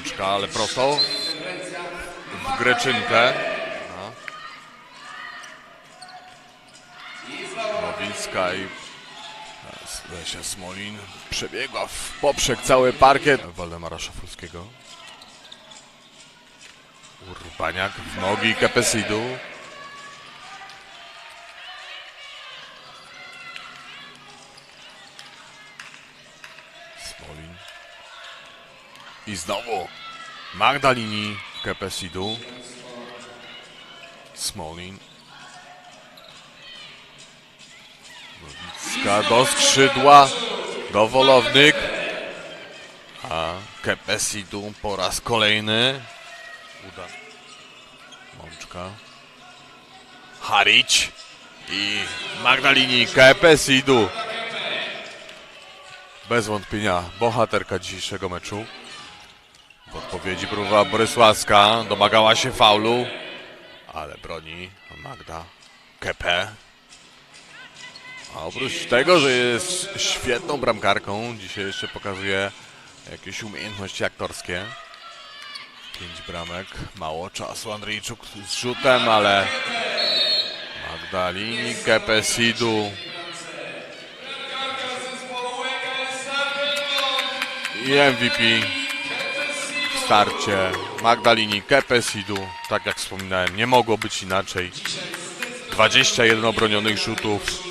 Mączka, ale prosto. W Greczynkę. No. Nowicka i Lesia Smolin przebiegła w poprzek cały parkiet Waldemara Szafulskiego. Urbaniak w nogi Kepesidu. Smolin. I znowu Magdalini Kepesidu. Smolin. Nowicka do skrzydła. Do Wolownyk. A Kepesidu po raz kolejny. Uda. Mączka. Harić. I Magdalini Kepesidu. Bez wątpienia bohaterka dzisiejszego meczu. W odpowiedzi próba Borysławska domagała się faulu, ale broni Magda Kepe. A oprócz tego, że jest świetną bramkarką, dzisiaj jeszcze pokazuje jakieś umiejętności aktorskie. Pięć bramek, mało czasu. Andrzejczuk z rzutem, ale Magdalini Kepesidu i MVP starcie Magdalini Kepesidu. Tak jak wspominałem, nie mogło być inaczej. 21 obronionych rzutów,